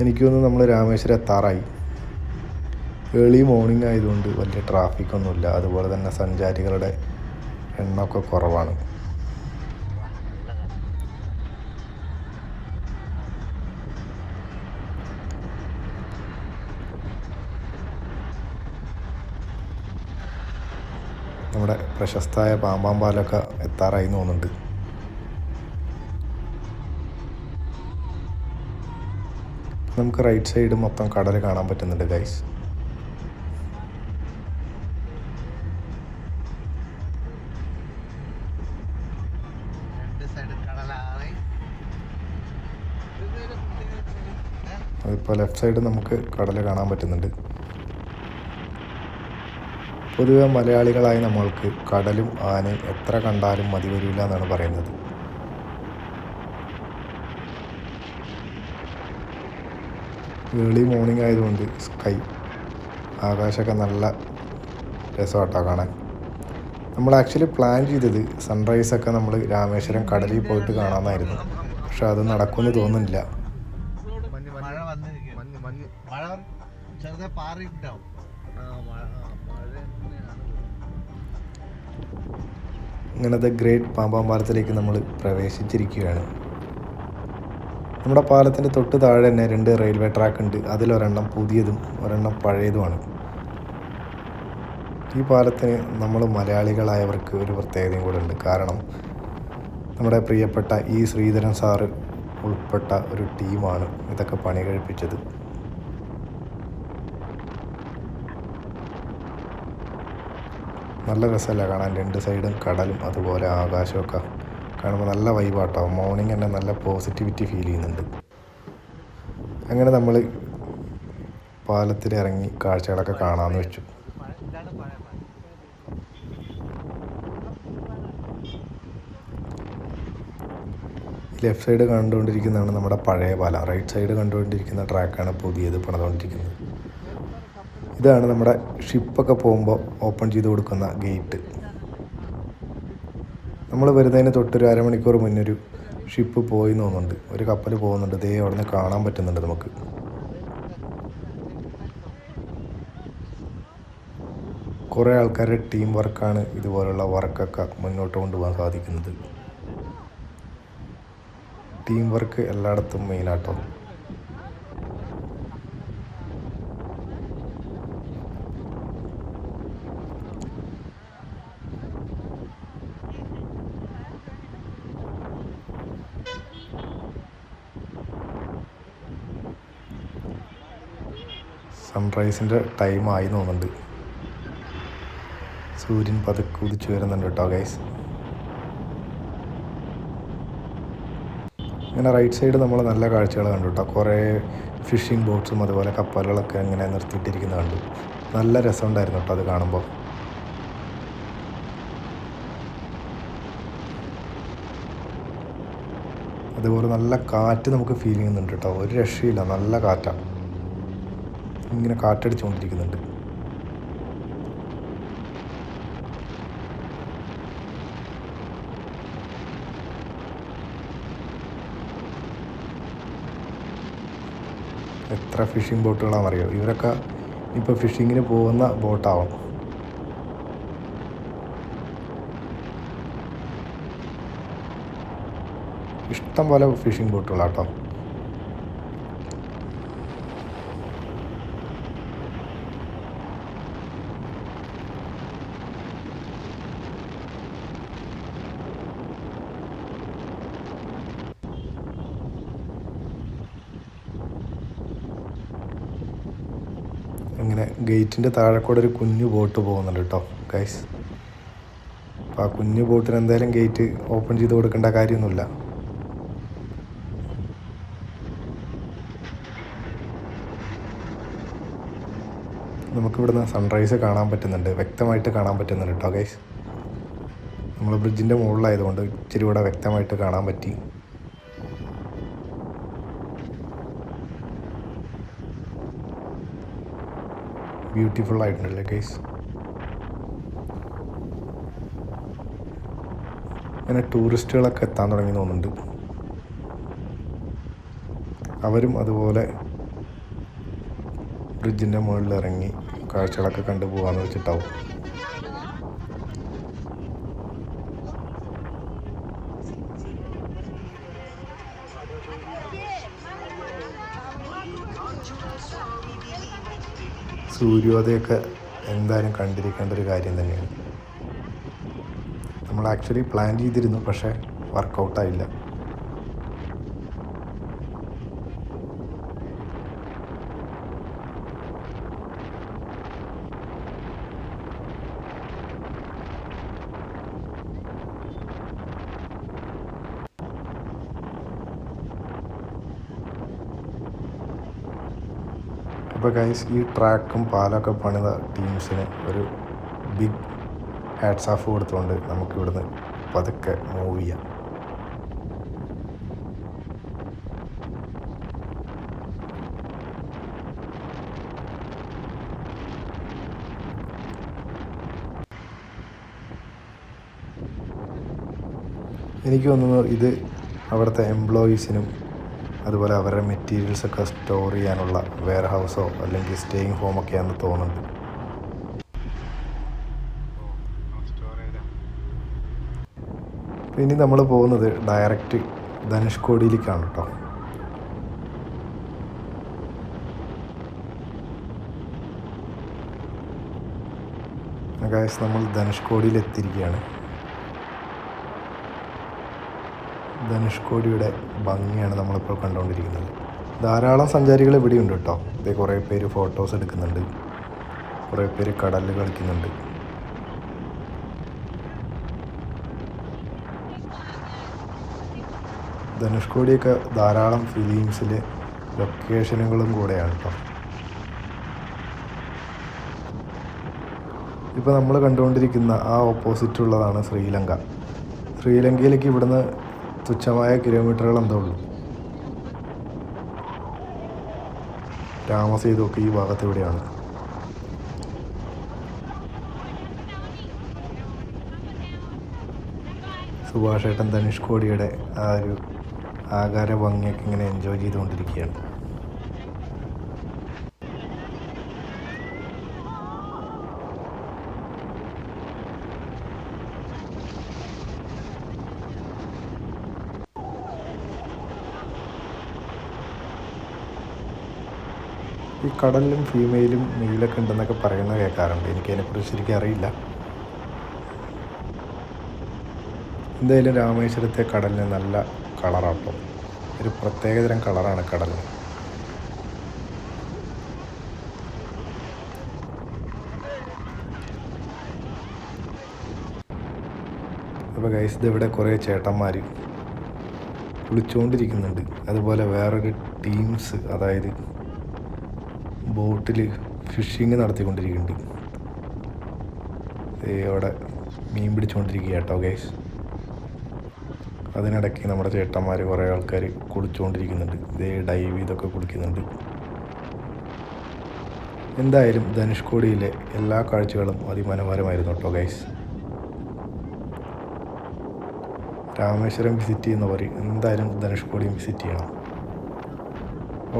എനിക്ക് തോന്നുന്നു നമ്മൾ രാമേശ്വരം എത്താറായി. ഏർലി മോർണിംഗ് ആയതുകൊണ്ട് വലിയ ട്രാഫിക് ഒന്നുമില്ല. അതുപോലെ തന്നെ സഞ്ചാരികളുടെ എണ്ണമൊക്കെ കുറവാണ്. നമ്മുടെ പ്രശസ്തമായ പാമ്പാമ്പാലൊക്കെ എത്താറായി തോന്നുന്നുണ്ട്. നമുക്ക് റൈറ്റ് സൈഡ് മൊത്തം കടൽ കാണാൻ പറ്റുന്നുണ്ട് ഗൈസ് അതിപ്പോൾ ലെഫ്റ്റ് സൈഡ് നമുക്ക് കടൽ കാണാൻ പറ്റുന്നുണ്ട്. പൊതുവെ മലയാളികളായ നമ്മൾക്ക് കടലും ആനയും എത്ര കണ്ടാലും മതി വരില്ല എന്നാണ് പറയുന്നത്. ഏർലി മോർണിംഗ് ആയതുകൊണ്ട് സ്കൈ ആകാശമൊക്കെ നല്ല രസമാട്ടോ കാണാൻ. നമ്മൾ ആക്ച്വലി പ്ലാൻ ചെയ്തത് സൺറൈസൊക്കെ നമ്മൾ രാമേശ്വരം കടലിൽ പോയിട്ട് കാണാമെന്നായിരുന്നു പക്ഷെ അത് നടക്കുമെന്ന് തോന്നുന്നില്ല. ഇങ്ങനത്തെ ഗ്രേറ്റ് പാമ്പാമ്പാറത്തിലേക്ക് നമ്മൾ പ്രവേശിച്ചിരിക്കുകയാണ്. നമ്മുടെ പാലത്തിന്റെ തൊട്ട് താഴെ തന്നെ രണ്ട് റെയിൽവേ ട്രാക്ക് ഉണ്ട്. അതിലൊരെണ്ണം പുതിയതും ഒരെണ്ണം പഴയതുമാണ്. ഈ പാലത്തിന് നമ്മൾ മലയാളികളായവർക്ക് ഒരു പ്രത്യേകതയും കൂടെ ഉണ്ട്. കാരണം നമ്മുടെ പ്രിയപ്പെട്ട ഈ ശ്രീധരൻ സാറ് ഉൾപ്പെട്ട ഒരു ടീമാണ് ഇതൊക്കെ പണി കഴിപ്പിച്ചത്. നല്ല രസമല്ല കാണാൻ? രണ്ട് സൈഡും കടലും അതുപോലെ ആകാശമൊക്കെ. കാണുമ്പോൾ നല്ല വൈബാട്ടോ മോർണിംഗ് തന്നെ നല്ല പോസിറ്റിവിറ്റി ഫീൽ ചെയ്യുന്നുണ്ട്. അങ്ങനെ നമ്മൾ പാലത്തിൽ ഇറങ്ങി കാഴ്ചകളൊക്കെ കാണാമെന്ന് വെച്ചു. ലെഫ്റ്റ് സൈഡ് കണ്ടുകൊണ്ടിരിക്കുന്നതാണ് നമ്മുടെ പഴയ പാലം. റൈറ്റ് സൈഡ് കണ്ടുകൊണ്ടിരിക്കുന്ന ട്രാക്കാണ് പുതിയത് പണിതുകൊണ്ടിരിക്കുന്നത് ഇതാണ് നമ്മുടെ ഷിപ്പൊക്കെ പോകുമ്പോൾ ഓപ്പൺ ചെയ്ത് കൊടുക്കുന്ന ഗേറ്റ് നമ്മൾ വരുന്നതിന് തൊട്ടൊരു അരമണിക്കൂർ മുന്നൊരു ഷിപ്പ് പോയി തോന്നുന്നുണ്ട്. ഒരു കപ്പൽ പോകുന്നുണ്ട്. ദേ അവിടെ നിന്ന് കാണാൻ പറ്റുന്നുണ്ട് നമുക്ക്. കുറേ ആൾക്കാരുടെ ടീം വർക്കാണ് ഇതുപോലുള്ള വർക്കൊക്കെ മുന്നോട്ട് കൊണ്ടുപോകാൻ സാധിക്കുന്നത്. ടീം വർക്ക് എല്ലായിടത്തും മെയിനാട്ടോ. സൺറൈസിന്റെ ടൈം ആയി എന്ന് തോന്നുന്നുണ്ട്. സൂര്യൻ പതുക്കെ ഉദിച്ചു വരുന്നുണ്ട് കേട്ടോ ഗൈസ് ഇങ്ങനെ റൈറ്റ് സൈഡ് നമ്മൾ നല്ല കാഴ്ചകൾ കണ്ടു കേട്ടോ കുറേ ഫിഷിംഗ് ബോട്ട്സും അതുപോലെ കപ്പലുകളൊക്കെ ഇങ്ങനെ നിർത്തിയിട്ടിരിക്കുന്നത് കണ്ടു നല്ല രസമുണ്ടായിരുന്നു കേട്ടോ അത് കാണുമ്പോൾ അതുപോലെ നല്ല കാറ്റ് നമുക്ക് ഫീൽ ചെയ്യുന്നുണ്ട് കേട്ടോ ഒരു രക്ഷയില്ല നല്ല കാറ്റാണ് ഇങ്ങനെ കാറ്റടിച്ചുകൊണ്ടിരിക്കുന്നുണ്ട്. എത്ര ഫിഷിംഗ് ബോട്ടുകളാണെന്ന് അറിയോ ഇവരൊക്കെ ഇപ്പോൾ ഫിഷിങ്ങിന് പോകുന്ന ബോട്ടാവും. ഇഷ്ടം പോലെ ഫിഷിംഗ് ബോട്ടുകളാട്ടോ ഇങ്ങനെ ഗേറ്റിന്റെ താഴെ കൂടെ ഒരു കുഞ്ഞു ബോട്ട് പോകുന്നുണ്ട് കേട്ടോ ഗൈസ് അപ്പോൾ ആ കുഞ്ഞു ബോട്ടിന് എന്തായാലും ഗേറ്റ് ഓപ്പൺ ചെയ്ത് കൊടുക്കേണ്ട കാര്യമൊന്നുമില്ല. നമുക്കിവിടുന്ന് സൺറൈസ് കാണാൻ പറ്റുന്നുണ്ട് വ്യക്തമായിട്ട് കാണാൻ പറ്റുന്നുണ്ട് കേട്ടോ ഗൈസ് നമ്മൾ ബ്രിഡ്ജിന്റെ മുകളിലായതുകൊണ്ട് ഇച്ചിരി കൂടെ വ്യക്തമായിട്ട് കാണാൻ പറ്റി. ബ്യൂട്ടിഫുൾ ആയിട്ടുണ്ടല്ലേ ഗൈസ് അങ്ങനെ ടൂറിസ്റ്റുകളൊക്കെ എത്താൻ തുടങ്ങി തോന്നുന്നുണ്ട്. അവരും അതുപോലെ ബ്രിഡ്ജിന്റെ മുകളിൽ ഇറങ്ങി കാഴ്ചകളൊക്കെ കണ്ടു പോകാമെന്ന് വെച്ചിട്ടാവും. സൂര്യോദയമൊക്കെ എന്തായാലും കണ്ടിരിക്കേണ്ട ഒരു കാര്യം തന്നെയാണ്. നമ്മൾ ആക്ച്വലി പ്ലാൻ ചെയ്തിരുന്നു പക്ഷേ വർക്കൗട്ടായില്ല അപ്പോൾ ഗൈസ് ഈ ട്രാക്കും പാലൊക്കെ പണിത ടീംസിന് ഒരു ബിഗ് ഹാറ്റ്സ് ഓഫ് കൊടുത്തുകൊണ്ട് നമുക്കിവിടുന്ന് പതുക്കെ മൂവ് ചെയ്യാം. എനിക്ക് തോന്നുന്നു ഇത് അവിടുത്തെ എംപ്ലോയീസിനും അതുപോലെ അവരുടെ മെറ്റീരിയൽസൊക്കെ സ്റ്റോർ ചെയ്യാനുള്ള വെയർ ഹൗസോ അല്ലെങ്കിൽ സ്റ്റേയിങ് ഹോമൊക്കെയാണെന്ന് തോന്നുന്നുണ്ട്. ഇനി നമ്മൾ പോകുന്നത് ഡയറക്റ്റ് ധനുഷ്കോടിയിലേക്കാണ് കേട്ടോ. ഗായസ് നമ്മൾ ധനുഷ്കോടിയിൽ എത്തിയിരിക്കുകയാണ് ധനുഷ്കോടിയുടെ ഭംഗിയാണ് നമ്മളിപ്പോൾ കണ്ടുകൊണ്ടിരിക്കുന്നത്. ധാരാളം സഞ്ചാരികൾ ഇവിടെ ഉണ്ട് കേട്ടോ. ഇത് കുറേ പേര് ഫോട്ടോസ് എടുക്കുന്നുണ്ട്. കുറേ പേര് കടലിൽ കളിക്കുന്നുണ്ട്. ധനുഷ്കോടിയൊക്കെ ധാരാളം ഫിലിംസിലെ ലൊക്കേഷനുകളും കൂടെയാണ് കേട്ടോ. ഇപ്പോൾ നമ്മൾ കണ്ടുകൊണ്ടിരിക്കുന്ന ആ ഓപ്പോസിറ്റ് ഉള്ളതാണ് ശ്രീലങ്ക. ശ്രീലങ്കയിലേക്ക് ഇവിടുന്ന് തുച്ഛമായ കിലോമീറ്ററുകൾ എന്തോ ഉള്ളൂ? രാമസേതുവൊക്കെ ഈ ഭാഗത്ത് ഇവിടെയാണ് സുഭാഷേട്ടൻ ധനുഷ്കോടിയുടെ ആ ഒരു ആകാര ഭംഗിയൊക്കെ ഇങ്ങനെ എൻജോയ് ചെയ്തുകൊണ്ടിരിക്കുകയാണ്. കടലിലും ഫീമെയിലും മെയിലൊക്കെ ഉണ്ടെന്നൊക്കെ പറയുന്നത് കേൾക്കാറുണ്ട്. എനിക്കതിനെക്കുറിച്ച് ശരിക്കും അറിയില്ല. എന്തായാലും രാമേശ്വരത്തെ കടലിന് നല്ല കളറാട്ടോ. ഒരു പ്രത്യേകതരം കളറാണ് കടലിന് അപ്പോൾ ഗൈസ് ഇവിടെ കുറേ ചേട്ടന്മാർ കുളിച്ചുകൊണ്ടിരിക്കുന്നുണ്ട് അതുപോലെ വേറൊരു ടീംസ് അതായത് ബോട്ടിൽ ഫിഷിങ് നടത്തിക്കൊണ്ടിരിക്കുന്നുണ്ട്. അവിടെ മീൻ പിടിച്ചുകൊണ്ടിരിക്കുക കേട്ടോ ഗൈസ് അതിനിടയ്ക്ക് നമ്മുടെ ചേട്ടന്മാർ കുറേ ആൾക്കാർ കുളിച്ചുകൊണ്ടിരിക്കുന്നുണ്ട്. ഇതേ ഡൈവ് ഇതൊക്കെ കുളിക്കുന്നുണ്ട്. എന്തായാലും ധനുഷ്കോടിയിലെ എല്ലാ കാഴ്ചകളും അതിമനോഹരമായിരുന്നു കേട്ടോ ഗൈസ് രാമേശ്വരം വിസിറ്റ് ചെയ്യുന്നവർ എന്തായാലും ധനുഷ്കോടിയും വിസിറ്റ് ചെയ്യണം.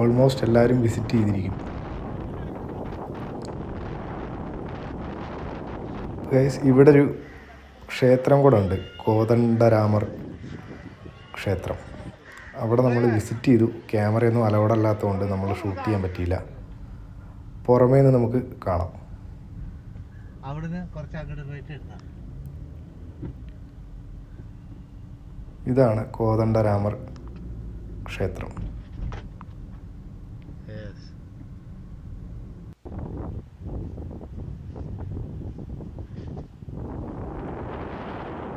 ഓൾമോസ്റ്റ് എല്ലാവരും വിസിറ്റ് ചെയ്തിരിക്കും. ഗൈസ് ഇവിടെ ഒരു ക്ഷേത്രം കൂടെ ഉണ്ട്. കോതണ്ഡരാമർ ക്ഷേത്രം. അവിടെ നമ്മൾ വിസിറ്റ് ചെയ്തു. ക്യാമറയൊന്നും അലൗഡ് അല്ലാത്തതുകൊണ്ട് നമ്മൾ ഷൂട്ട് ചെയ്യാൻ പറ്റിയില്ല. പുറമേ നിന്ന് നമുക്ക് കാണാം. ഇതാണ് കോതണ്ഡരാമർ ക്ഷേത്രം.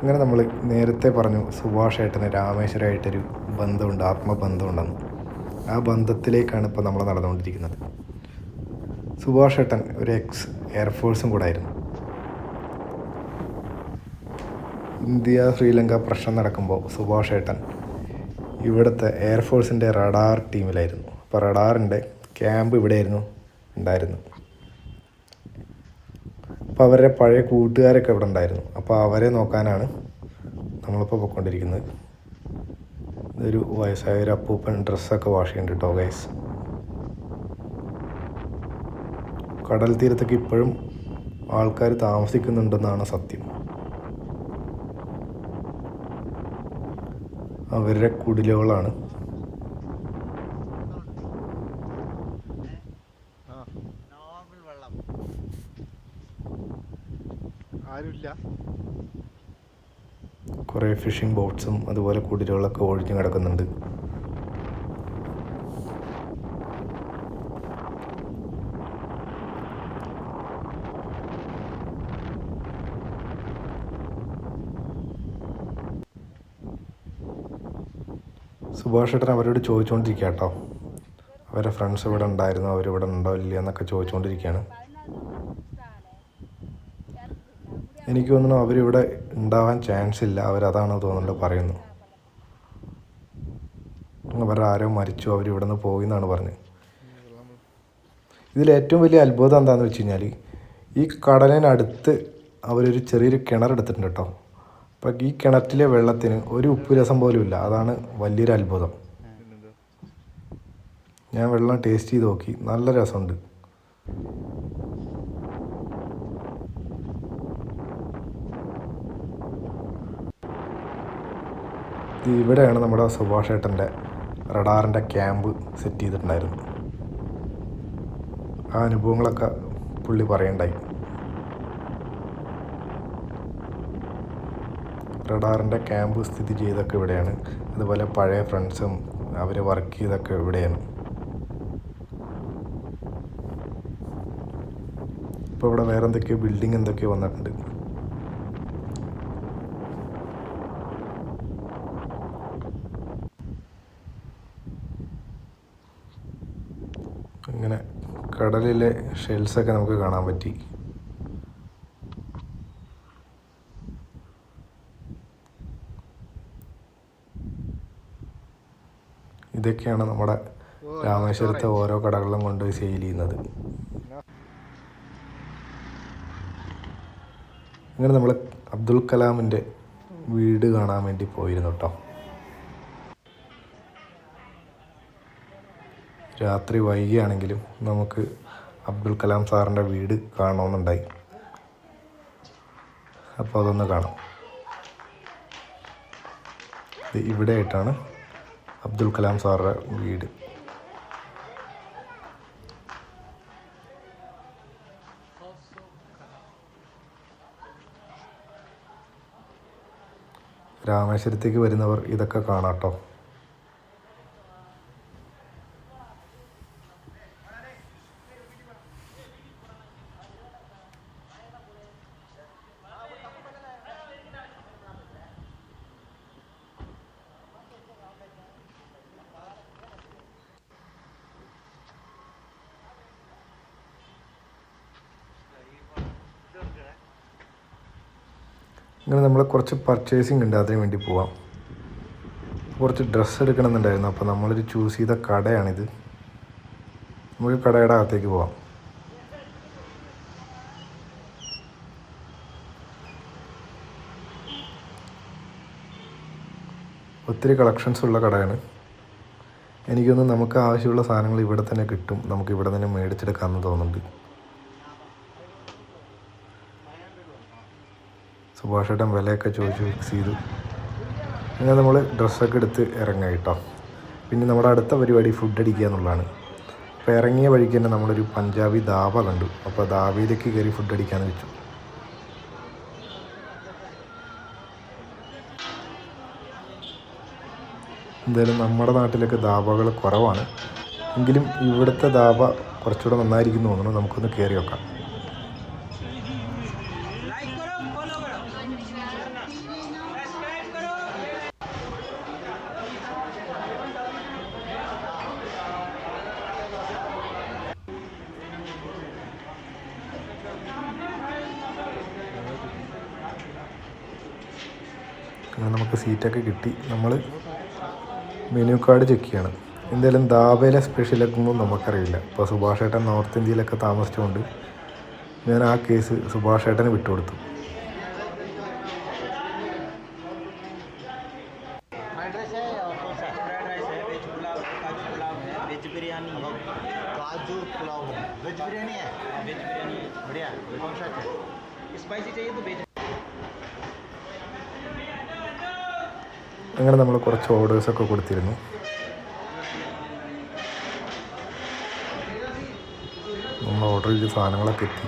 അങ്ങനെ നമ്മൾ നേരത്തെ പറഞ്ഞു സുഭാഷ് ഏട്ടന് രാമേശ്വരമായിട്ടൊരു ബന്ധമുണ്ട് ആത്മബന്ധമുണ്ടെന്ന്. ആ ബന്ധത്തിലേക്കാണ് ഇപ്പോൾ നമ്മൾ നടന്നുകൊണ്ടിരിക്കുന്നത്. സുഭാഷ് ഏട്ടൻ ഒരു എക്സ് എയർഫോഴ്സും കൂടെ ആയിരുന്നു ഇന്ത്യ ശ്രീലങ്ക പ്രശ്നം നടക്കുമ്പോൾ സുഭാഷ് ഏട്ടൻ ഇവിടുത്തെ എയർഫോഴ്സിന്റെ റഡാർ ടീമിലായിരുന്നു അപ്പോൾ റഡാറിന്റെ ക്യാമ്പ് ഇവിടെയായിരുന്നു ഉണ്ടായിരുന്നു അപ്പോൾ അവരുടെ പഴയ കൂട്ടുകാരൊക്കെ ഇവിടെ ഉണ്ടായിരുന്നു. അപ്പോൾ അവരെ നോക്കാനാണ് നമ്മളിപ്പോൾ പോയിക്കൊണ്ടിരിക്കുന്നത്. ഇതൊരു വയസ്സായ ഒരു അപ്പൂപ്പൻ ഡ്രസ്സൊക്കെ വാഷ് ചെയ്യുന്നുണ്ട് കേട്ടോ ഗൈസ് കടൽ തീരത്തൊക്കെ ഇപ്പോഴും ആൾക്കാർ താമസിക്കുന്നുണ്ടെന്നാണ് സത്യം. അവരുടെ കുടിലുകളാണ്. കുറേ ഫിഷിംഗ് ബോട്ട്സും അതുപോലെ കുടിലുകളൊക്കെ ഒഴിഞ്ഞു കിടക്കുന്നുണ്ട്. സുഭാഷ് ഏട്ടൻ അവരോട് ചോദിച്ചുകൊണ്ടിരിക്കുക കേട്ടോ അവരുടെ ഫ്രണ്ട്സ് ഇവിടെ ഉണ്ടായിരുന്നു അവരിവിടെ ഉണ്ടോ ഇല്ല എന്നൊക്കെ ചോദിച്ചുകൊണ്ടിരിക്കുകയാണ് എനിക്ക് തോന്നുന്നു അവരിവിടെ ഉണ്ടാവാൻ ചാൻസ് ഇല്ല. അവരതാണ് തോന്നുന്നുണ്ട് പറയുന്നു. അവരുടെ ആരോ മരിച്ചു അവരിവിടെ നിന്ന് പോയി എന്നാണ് പറഞ്ഞത്. ഇതിൽ ഏറ്റവും വലിയ അത്ഭുതം എന്താണെന്ന് വെച്ച് കഴിഞ്ഞാൽ ഈ കടലിനടുത്ത് അവരൊരു ചെറിയൊരു കിണർ എടുത്തിട്ടുണ്ട് കേട്ടോ. അപ്പം ഈ കിണറ്റിലെ വെള്ളത്തിന് ഒരു ഉപ്പ് രസം പോലും ഇല്ല. അതാണ് വലിയൊരു അത്ഭുതം. ഞാൻ വെള്ളം ടേസ്റ്റ് ചെയ്ത് നോക്കി. നല്ല രസമുണ്ട്. ഇവിടെയാണ് നമ്മുടെ സുഭാഷ് ഏട്ടന്റെ റഡാറിന്റെ ക്യാമ്പ് സെറ്റ് ചെയ്തിട്ടുണ്ടായിരുന്നത്. ആ അനുഭവങ്ങളൊക്കെ പുള്ളി പറയണ്ടായി. റഡാറിന്റെ ക്യാമ്പ് സ്ഥിതി ചെയ്തൊക്കെ ഇവിടെയാണ്. അതുപോലെ പഴയ ഫ്രണ്ട്സും അവർ വർക്ക് ചെയ്തൊക്കെ ഇവിടെയാണ്. ഇപ്പോൾ ഇവിടെ വേറെ എന്തൊക്കെയോ ബിൽഡിംഗ് എന്തൊക്കെയോ വന്നിട്ടുണ്ട് അങ്ങനെ കടലിലെ ഷെൽസൊക്കെ നമുക്ക് കാണാൻ പറ്റി. ഇതൊക്കെയാണ് നമ്മുടെ രാമേശ്വരത്തെ ഓരോ കടകളിലും കൊണ്ടുപോയി സെയിൽ ചെയ്യുന്നത്. അങ്ങനെ നമ്മൾ അബ്ദുൽ കലാമിന്റെ വീട് കാണാൻ വേണ്ടി പോയിരുന്നു കേട്ടോ രാത്രി വൈകിയാണെങ്കിലും നമുക്ക് അബ്ദുൽ കലാം സാറിന്റെ വീട് കാണണമെന്നുണ്ടായി. അപ്പോൾ അതൊന്ന് കാണാം. ഇവിടെ ആയിട്ടാണ് അബ്ദുൽ കലാം സാറുടെ വീട്. രാമേശ്വരത്തേക്ക് വരുന്നവർ ഇതൊക്കെ കാണാം കേട്ടോ. ഇങ്ങനെ നമ്മൾ കുറച്ച് പർച്ചേസിങ് ഉണ്ട് അതിന് വേണ്ടി പോവാം. കുറച്ച് ഡ്രസ്സ് എടുക്കണമെന്നുണ്ടായിരുന്നു. അപ്പോൾ നമ്മളൊരു ചൂസ് ചെയ്ത കടയാണിത്. നമുക്ക് കടയുടെ അകത്തേക്ക് പോവാം. ഒത്തിരി കളക്ഷൻസ് ഉള്ള കടയാണ്. എനിക്കൊന്ന് നമുക്ക് ആവശ്യമുള്ള സാധനങ്ങൾ ഇവിടെ തന്നെ കിട്ടും. നമുക്ക് ഇവിടെ തന്നെ മേടിച്ചെടുക്കാമെന്ന് തോന്നുന്നുണ്ട്. സുഭാഷേട്ടൻ വിലയൊക്കെ ചോദിച്ചു ഫിക്സ് ചെയ്തു. അങ്ങനെ നമ്മൾ ഡ്രസ്സൊക്കെ എടുത്ത് ഇറങ്ങാം കേട്ടോ. പിന്നെ നമ്മുടെ അടുത്ത പരിപാടി ഫുഡ് അടിക്കുക എന്നുള്ളതാണ്. അപ്പോൾ ഇറങ്ങിയ വഴിക്ക് തന്നെ നമ്മളൊരു പഞ്ചാബി ധാബ കണ്ടു. അപ്പോൾ ധാബയിലേക്ക് കയറി ഫുഡ് അടിക്കാമെന്ന് വെച്ചു. എന്തായാലും നമ്മുടെ നാട്ടിലൊക്കെ ധാബകൾ കുറവാണ്. എങ്കിലും ഇവിടുത്തെ ധാബ കുറച്ചുകൂടെ നന്നായിരിക്കും എന്ന് തോന്നുന്നു. നമുക്കൊന്ന് കയറി നോക്കാം അങ്ങനെ നമുക്ക് സീറ്റൊക്കെ കിട്ടി നമ്മൾ മെനു കാർഡ് ചെക്ക് ചെയ്യണം എന്തായാലും ദാബയിലെ സ്പെഷ്യലൊന്നും നമുക്കറിയില്ല ഇപ്പോൾ സുഭാഷ് ഏട്ടൻ നോർത്ത് ഇന്ത്യയിലൊക്കെ താമസിച്ചുകൊണ്ട് ഞാൻ ആ കേസ് സുഭാഷ് ഏട്ടന് വിട്ടുകൊടുത്തു फ्राइड राइस है और അങ്ങനെ നമ്മൾ കുറച്ച് ഓർഡേഴ്സൊക്കെ കൊടുത്തിരുന്നു. നമ്മൾ ഓർഡർ ചെയ്ത സാധനങ്ങളൊക്കെ എത്തി.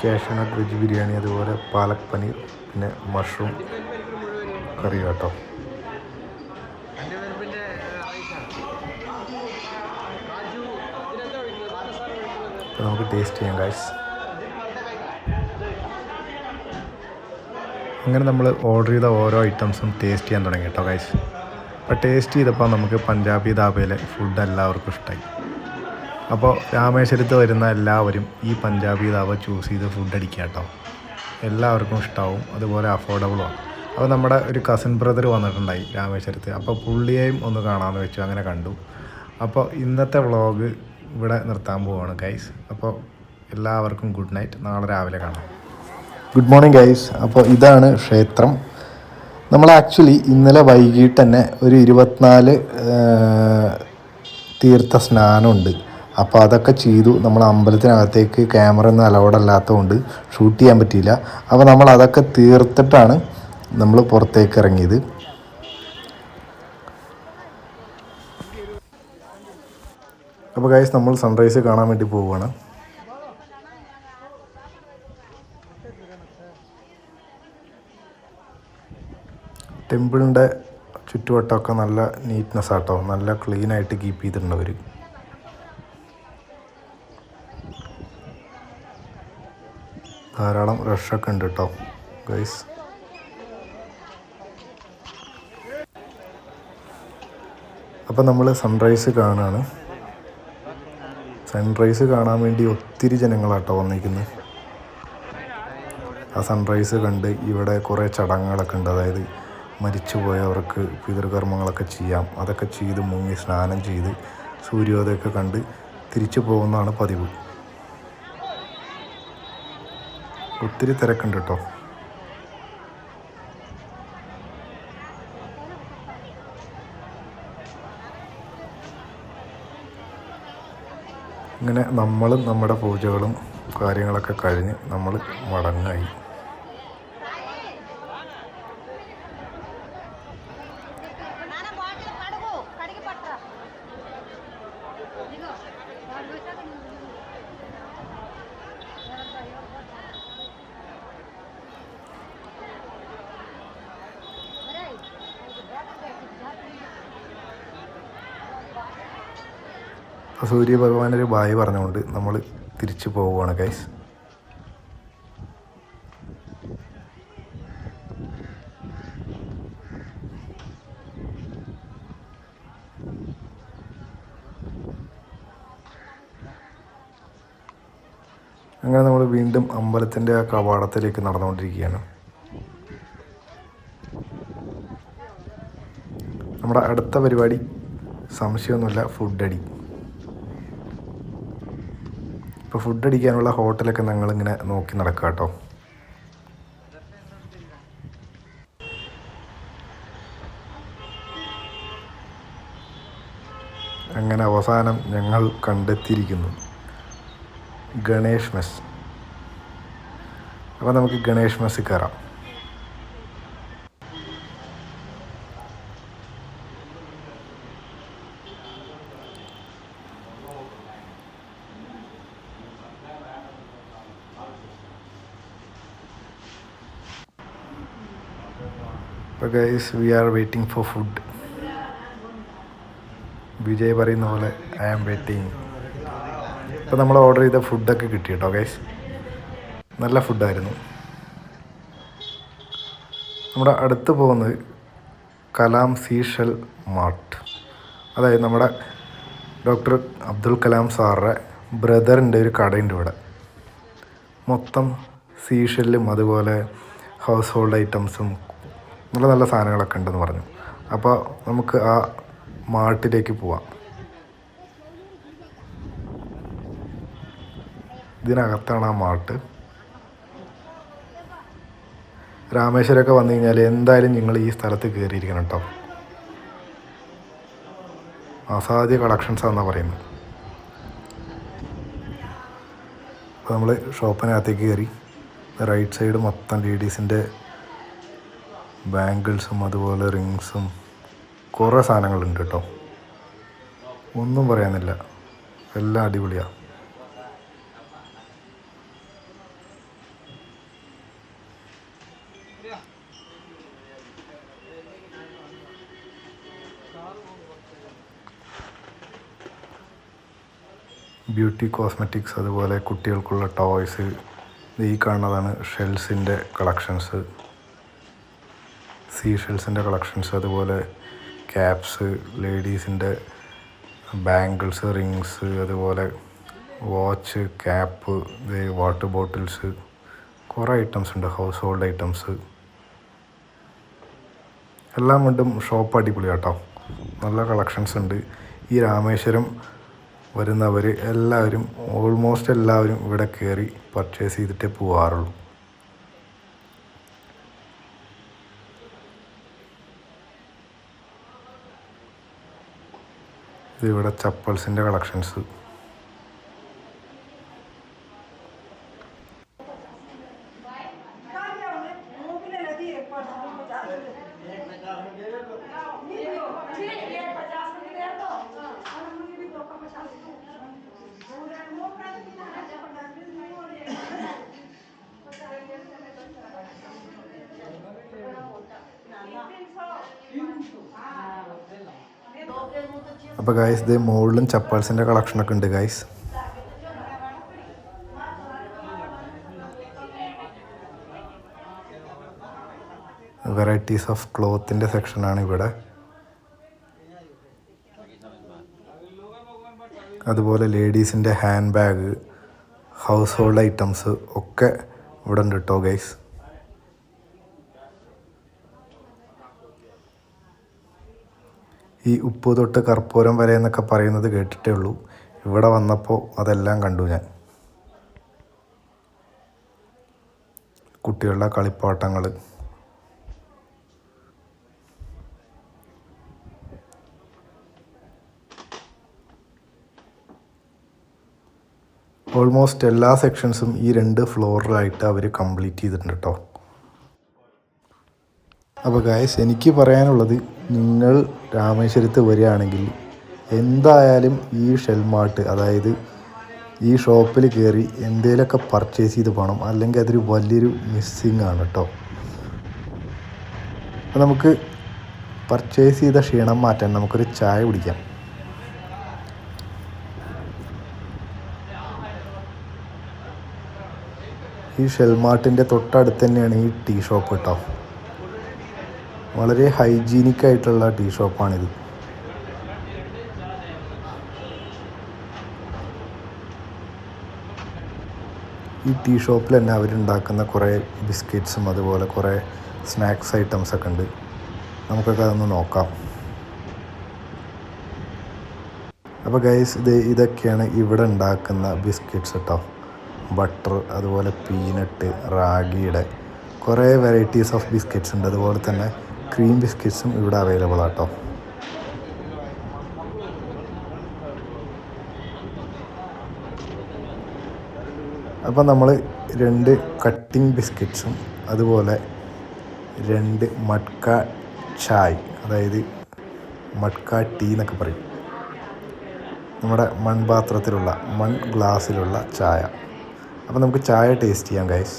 കാഷ്യനട്ട് വെജ് ബിരിയാണി അതുപോലെ പാലക് പനീർ പിന്നെ മഷ്റൂം കറി കേട്ടോ എന്റെ വെറുപ്പിന്റെ അപ്പോൾ നമുക്ക് ടേസ്റ്റ് ചെയ്യാം ഗായ്സ് അങ്ങനെ നമ്മൾ ഓർഡർ ചെയ്ത ഓരോ ഐറ്റംസും ടേസ്റ്റ് ചെയ്യാൻ തുടങ്ങി കേട്ടോ ഗൈസ് അപ്പോൾ ടേസ്റ്റ് ചെയ്തപ്പോൾ നമുക്ക് പഞ്ചാബി ധാബയിലെ ഫുഡ് എല്ലാവർക്കും ഇഷ്ടമായി അപ്പോൾ രാമേശ്വരത്ത് വരുന്ന എല്ലാവരും ഈ പഞ്ചാബി ധാബ ചൂസ് ചെയ്ത് ഫുഡ് അടിക്കുക കേട്ടോ. എല്ലാവർക്കും ഇഷ്ടമാവും അതുപോലെ അഫോർഡബിളുമാണ് അപ്പോൾ നമ്മുടെ ഒരു കസിൻ ബ്രദർ വന്നിട്ടുണ്ടായി രാമേശ്വരത്ത്. അപ്പോൾ പുള്ളിയെയും ഒന്ന് കാണാമെന്ന് വെച്ചു അങ്ങനെ കണ്ടു. അപ്പോൾ ഇന്നത്തെ വ്ളോഗ് ഇവിടെ നിർത്താൻ പോവാണ് ഗൈസ് അപ്പോൾ എല്ലാവർക്കും ഗുഡ് നൈറ്റ് നാളെ രാവിലെ കാണാം. ഗുഡ് മോർണിംഗ് ഗൈസ് അപ്പോൾ ഇതാണ് ക്ഷേത്രം. നമ്മൾ ആക്ച്വലി ഇന്നലെ വൈകിട്ട് തന്നെ ഒരു ഇരുപത്തിനാല് തീർത്ഥ സ്നാനമുണ്ട് അപ്പോൾ അതൊക്കെ ചെയ്തു. നമ്മൾ അമ്പലത്തിനകത്തേക്ക് ക്യാമറ ഒന്നും അലൗഡ് അല്ലാത്തതുകൊണ്ട് ഷൂട്ട് ചെയ്യാൻ പറ്റിയില്ല. അപ്പോൾ നമ്മൾ അതൊക്കെ തീർത്തിട്ടാണ് നമ്മൾ പുറത്തേക്ക് ഇറങ്ങിയത്. അപ്പോൾ ഗൈസ് നമ്മൾ സൺറൈസ് കാണാൻ വേണ്ടി പോവുകയാണ്. ടെമ്പിളിന്റെ ചുറ്റുവട്ടമൊക്കെ നല്ല നീറ്റ്നെസ് ആട്ടോ. നല്ല ക്ലീൻ ആയിട്ട് കീപ്പ് ചെയ്തിട്ടുണ്ട് അവർ ധാരാളം റഷൊക്കെ ഉണ്ട് കേട്ടോ ഗൈസ് അപ്പം നമ്മൾ സൺറൈസ് കാണുകയാണ് സൺറൈസ് കാണാൻ വേണ്ടി ഒത്തിരി ജനങ്ങളാട്ടോ വന്നിരിക്കുന്നത് ആ സൺറൈസ് കണ്ട് ഇവിടെ കുറേ ചടങ്ങുകളൊക്കെ ഉണ്ട്. അതായത് മരിച്ചുപോയവർക്ക് പിതൃകർമ്മങ്ങളൊക്കെ ചെയ്യാം. അതൊക്കെ ചെയ്ത് മുങ്ങി സ്നാനം ചെയ്ത് സൂര്യോദയമൊക്കെ കണ്ട് തിരിച്ചു പോകുന്നതാണ് പതിവ്. ഒത്തിരി തിരക്കുണ്ട് കേട്ടോ ഇങ്ങനെ നമ്മളും നമ്മുടെ പൂജകളും കാര്യങ്ങളൊക്കെ കഴിഞ്ഞ് നമ്മൾ മടങ്ങായി. സൂര്യഭഗവാനൊരു ബായ് പറഞ്ഞുകൊണ്ട് നമ്മൾ തിരിച്ചു പോവുകയാണ് ഗൈസ് അങ്ങനെ നമ്മൾ വീണ്ടും അമ്പലത്തിന്റെ ആ കവാടത്തിലേക്ക് നടന്നുകൊണ്ടിരിക്കുകയാണ്. നമ്മുടെ അടുത്ത പരിപാടി സംശയമൊന്നുമില്ല ഫുഡ് അടി ഇപ്പോൾ ഫുഡ് അടിക്കാനുള്ള ഹോട്ടലൊക്കെ ഞങ്ങളിങ്ങനെ നോക്കി നടക്കുക കേട്ടോ അങ്ങനെ അവസാനം ഞങ്ങൾ കണ്ടെത്തിയിരിക്കുന്നു. ഗണേഷ് മെസ്. അപ്പോൾ നമുക്ക് ഗണേഷ് മെസ്സിൽ കയറാം അപ്പോൾ guys we are waiting for food Vijay പറയുന്ന പോലെ ഐ ആം വെയിറ്റിംഗ് ഇപ്പോൾ നമ്മൾ ഓർഡർ ചെയ്ത ഫുഡൊക്കെ കിട്ടി കേട്ടോ ഗൈസ് നല്ല ഫുഡായിരുന്നു നമ്മുടെ അടുത്ത് പോകുന്നത് കലാം സീഷൽ മാർട്ട്. അതായത് നമ്മുടെ ഡോക്ടർ അബ്ദുൽ കലാം സാറുടെ ബ്രദറിന്റെ ഒരു കടയുണ്ട് ഇവിടെ. മൊത്തം സീഷെല്ലും അതുപോലെ ഹൗസ് ഹോൾഡ് ഐറ്റംസും നല്ല നല്ല സാധനങ്ങളൊക്കെ ഉണ്ടെന്ന് പറഞ്ഞു. അപ്പോൾ നമുക്ക് ആ മാർട്ടിലേക്ക് പോവാം. ഇതിനകത്താണ് ആ മാർട്ട് രാമേശ്വരമൊക്കെ വന്നു കഴിഞ്ഞാൽ എന്തായാലും നിങ്ങൾ ഈ സ്ഥലത്ത് കയറിയിരിക്കണം കേട്ടോ അസാധ്യ കളക്ഷൻസ് എന്നാ പറയുന്നത്. അപ്പോൾ നമ്മൾ ഷോപ്പിനകത്തേക്ക് കയറി റൈറ്റ് സൈഡ് മൊത്തം ലേഡീസിന്റെ ബാംഗിൾസും അതുപോലെ റിങ്സും കുറേ സാധനങ്ങളുണ്ട് കേട്ടോ. ഒന്നും പറയാനില്ല. എല്ലാം അടിപൊളിയാണ് ബ്യൂട്ടി കോസ്മെറ്റിക്സ് അതുപോലെ കുട്ടികൾക്കുള്ള ടോയ്സ് ഈ കാണുന്നതാണ് ഷെൽസിന്റെ കളക്ഷൻസ്. സീ ഷെൽസിന്റെ കളക്ഷൻസ് അതുപോലെ ക്യാപ്സ് ലേഡീസിന്റെ ബാംഗിൾസ് റിങ്സ് അതുപോലെ വാച്ച് ക്യാപ്പ് വാട്ടർ ബോട്ടിൽസ് കുറേ ഐറ്റംസ് ഉണ്ട് ഹൗസ് ഹോൾഡ് ഐറ്റംസ്. എല്ലാം കൊണ്ടും ഷോപ്പ് അടിപൊളി കേട്ടോ നല്ല കളക്ഷൻസ് ഉണ്ട്. ഈ രാമേശ്വരം വരുന്നവർ എല്ലാവരും ഓൾമോസ്റ്റ് എല്ലാവരും ഇവിടെ കയറി പർച്ചേസ് ചെയ്തിട്ടേ പോവാറുള്ളൂ. ഇത് ഇവിടെ ചപ്പൽസിന്റെ കളക്ഷൻസ്. അപ്പോൾ ഗൈസ് ഇത് മുകളിലും ചപ്പാൽസിന്റെ കളക്ഷനൊക്കെ ഉണ്ട് ഗൈസ് വെറൈറ്റീസ് ഓഫ് ക്ലോത്തിന്റെ സെക്ഷനാണ് ഇവിടെ. അതുപോലെ ലേഡീസിന്റെ hand bag household items ഒക്കെ ഇവിടെ ഉണ്ട് കേട്ടോ ഗൈസ് ഈ ഉപ്പ് തൊട്ട് കർപ്പൂരം വരെ എന്നൊക്കെ പറയുന്നത് കേട്ടിട്ടേ ഉള്ളൂ. ഇവിടെ വന്നപ്പോൾ അതെല്ലാം കണ്ടു ഞാൻ. കുട്ടികളുടെ കളിപ്പാട്ടങ്ങൾ ഓൾമോസ്റ്റ് എല്ലാ സെക്ഷൻസും ഈ രണ്ട് ഫ്ലോറിലായിട്ട് അവർ കംപ്ലീറ്റ് ചെയ്തിട്ടുണ്ട് കേട്ടോ അപ്പോൾ ഗായസ് എനിക്ക് പറയാനുള്ളത് നിങ്ങൾ രാമേശ്വരത്ത് വരികയാണെങ്കിൽ എന്തായാലും ഈ ഷെൽമാർട്ട് അതായത് ഈ ഷോപ്പിൽ കയറി എന്തേലൊക്കെ പർച്ചേസ് ചെയ്ത് പോകണം അല്ലെങ്കിൽ അതൊരു വലിയൊരു മിസ്സിങ് ആണ് കേട്ടോ അപ്പോൾ നമുക്ക് പർച്ചേസ് ചെയ്ത ക്ഷീണം മാറ്റാൻ നമുക്കൊരു ചായ കുടിക്കാം. ഈ ഷെൽമാർട്ടിന്റെ തൊട്ടടുത്ത് തന്നെയാണ് ഈ ടീ ഷോപ്പ് കേട്ടോ വളരെ ഹൈജീനിക് ആയിട്ടുള്ള ടീ ഷോപ്പാണിത്. ഈ ടീ ഷോപ്പിൽ തന്നെ അവരുണ്ടാക്കുന്ന കുറേ ബിസ്ക്കറ്റ്സും അതുപോലെ കുറേ സ്നാക്സ് ഐറ്റംസ് ഒക്കെ ഉണ്ട്. നമുക്കൊക്കെ അതൊന്ന് നോക്കാം. അപ്പോൾ ഗൈസ് ഇത് ഇതൊക്കെയാണ് ഇവിടെ ഉണ്ടാക്കുന്ന ബിസ്ക്കറ്റ്സ് കേട്ടോ. ബട്ടർ അതുപോലെ പീനട്ട് റാഗിയുടെ കുറേ വെറൈറ്റീസ് ഓഫ് ബിസ്ക്കറ്റ്സ് ഉണ്ട്. അതുപോലെ തന്നെ ക്രീം ബിസ്ക്കറ്റ്സും ഇവിടെ അവൈലബിൾ ആട്ടോ. അപ്പം നമ്മൾ രണ്ട് കട്ടിംഗ് ബിസ്ക്കറ്റ്സും അതുപോലെ രണ്ട് മട്ക ചായ് അതായത് മട്ക ടീ എന്നൊക്കെ പറയും. നമ്മുടെ മൺപാത്രത്തിലുള്ള മൺ ഗ്ലാസ്സിലുള്ള ചായ. അപ്പോൾ നമുക്ക് ചായ ടേസ്റ്റ് ചെയ്യാം ഗൈസ്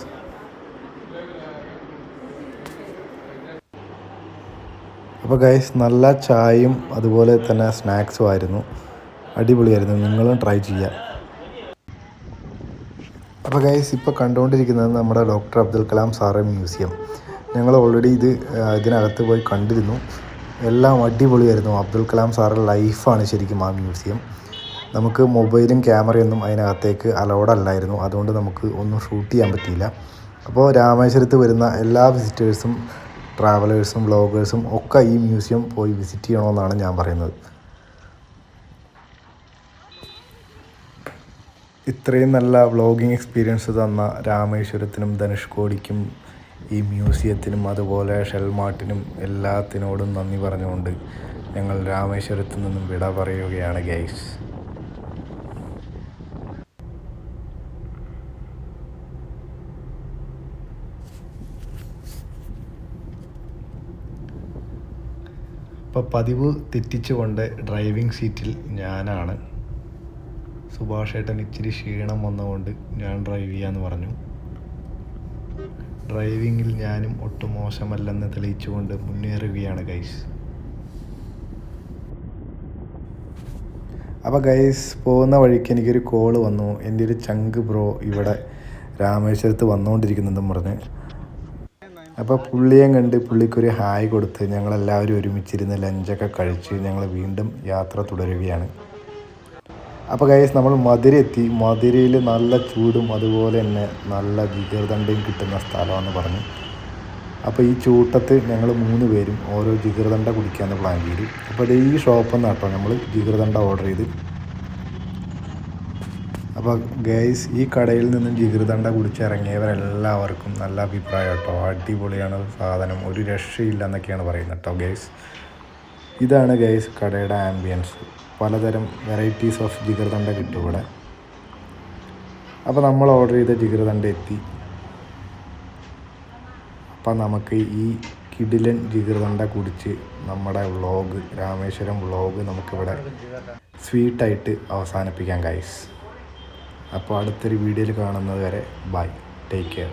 അപ്പോൾ ഗൈസ് നല്ല ചായയും അതുപോലെ തന്നെ സ്നാക്സും ആയിരുന്നു. അടിപൊളിയായിരുന്നു. നിങ്ങളും ട്രൈ ചെയ്യുക അപ്പോൾ ഗൈസ് ഇപ്പോൾ കണ്ടുകൊണ്ടിരിക്കുന്നത് നമ്മുടെ doctor Abdul Kalam sir museum ഞങ്ങൾ ഓൾറെഡി ഇത് ഇതിനകത്ത് പോയി കണ്ടിരുന്നു. എല്ലാം അടിപൊളിയായിരുന്നു. അബ്ദുൽ കലാം സാറുടെ ലൈഫാണ് ശരിക്കും ആ മ്യൂസിയം നമുക്ക് മൊബൈലും ക്യാമറയൊന്നും അതിനകത്തേക്ക് അലോഡല്ലായിരുന്നു അതുകൊണ്ട് നമുക്ക് ഒന്നും ഷൂട്ട് ചെയ്യാൻ പറ്റിയില്ല. അപ്പോൾ രാമേശ്വരത്ത് വരുന്ന എല്ലാ വിസിറ്റേഴ്സും ട്രാവലേഴ്സും വ്ളോഗേഴ്സും ഒക്കെ ഈ മ്യൂസിയം പോയി വിസിറ്റ് ചെയ്യണമെന്നാണ് ഞാൻ പറയുന്നത്. ഇത്രയും നല്ല വ്ളോഗിങ് എക്സ്പീരിയൻസ് തന്ന രാമേശ്വരത്തിനും ധനുഷ്കോടിക്കും ഈ മ്യൂസിയത്തിനും അതുപോലെ ഷെൽമാട്ടിനും എല്ലാത്തിനോടും നന്ദി പറഞ്ഞുകൊണ്ട് ഞങ്ങൾ രാമേശ്വരത്ത് നിന്നും വിട പറയുകയാണ് ഗൈസ് ഇപ്പോൾ പതിവ് തെറ്റിച്ചുകൊണ്ട് ഡ്രൈവിംഗ് സീറ്റിൽ ഞാനാണ്. സുഭാഷ് ഏട്ടൻ ഇച്ചിരി ക്ഷീണം വന്നുകൊണ്ട് ഞാൻ ഡ്രൈവ് ചെയ്യാന്ന് പറഞ്ഞു. ഡ്രൈവിങ്ങിൽ ഞാനും ഒട്ടും മോശമല്ലെന്ന് തെളിയിച്ചുകൊണ്ട് മുന്നേറുകയാണ് ഗൈസ് അപ്പോൾ ഗൈസ് പോകുന്ന വഴിക്ക് എനിക്കൊരു കോൾ വന്നു. എന്റെ ഒരു ചങ്ക് ബ്രോ ഇവിടെ രാമേശ്വരത്ത് വന്നുകൊണ്ടിരിക്കുന്നെന്നും പറഞ്ഞ്. അപ്പോൾ പുള്ളിയെ കണ്ട് പുള്ളിക്കൊരു ഹായ് കൊടുത്ത് ഞങ്ങളെല്ലാവരും ഒരുമിച്ചിരുന്ന് ലഞ്ചൊക്കെ കഴിച്ച് ഞങ്ങൾ വീണ്ടും യാത്ര തുടരുകയാണ്. അപ്പോൾ കൈസ് നമ്മൾ മധുര എത്തി മധുരയിൽ നല്ല ചൂടും അതുപോലെ തന്നെ നല്ല ജിഗർദണ്ടയും കിട്ടുന്ന സ്ഥലമാണെന്ന് പറഞ്ഞു. അപ്പോൾ ഈ ചൂട്ടത്ത് ഞങ്ങൾ മൂന്ന് പേരും ഓരോ ജിഗർദണ്ട കുടിക്കാമെന്ന് പ്ലാൻ ചെയ്തു. അപ്പോൾ ഈ ഷോപ്പിൽ നിന്ന് കേട്ടോ നമ്മൾ ജിഗർദണ്ട ഓർഡർ ചെയ്ത്. അപ്പോൾ ഗൈസ് ഈ കടയിൽ നിന്നും ജിഗർദണ്ട കുടിച്ചിറങ്ങിയവരെല്ലാവർക്കും നല്ല അഭിപ്രായം കേട്ടോ. അടിപൊളിയാണ് സാധനം. ഒരു രക്ഷയില്ല എന്നൊക്കെയാണ് പറയുന്നത് കേട്ടോ ഗൈസ് ഇതാണ് ഗൈസ് കടയുടെ ആംബിയൻസ് പലതരം വെറൈറ്റീസ് ഓഫ് ജിഗിർദണ്ട കിട്ടും ഇവിടെ. അപ്പോൾ നമ്മൾ ഓർഡർ ചെയ്ത ജിഗിർദണ്ട എത്തി. അപ്പം നമുക്ക് ഈ കിടിലൻ ജിഗിർദണ്ട കുടിച്ച് നമ്മുടെ വ്ളോഗ് രാമേശ്വരം വ്ളോഗ് നമുക്കിവിടെ സ്വീറ്റായിട്ട് അവസാനിപ്പിക്കാം ഗൈസ് അപ്പോൾ അടുത്തൊരു വീഡിയോയിൽ കാണുന്നത് വരെ ബൈ. Take care.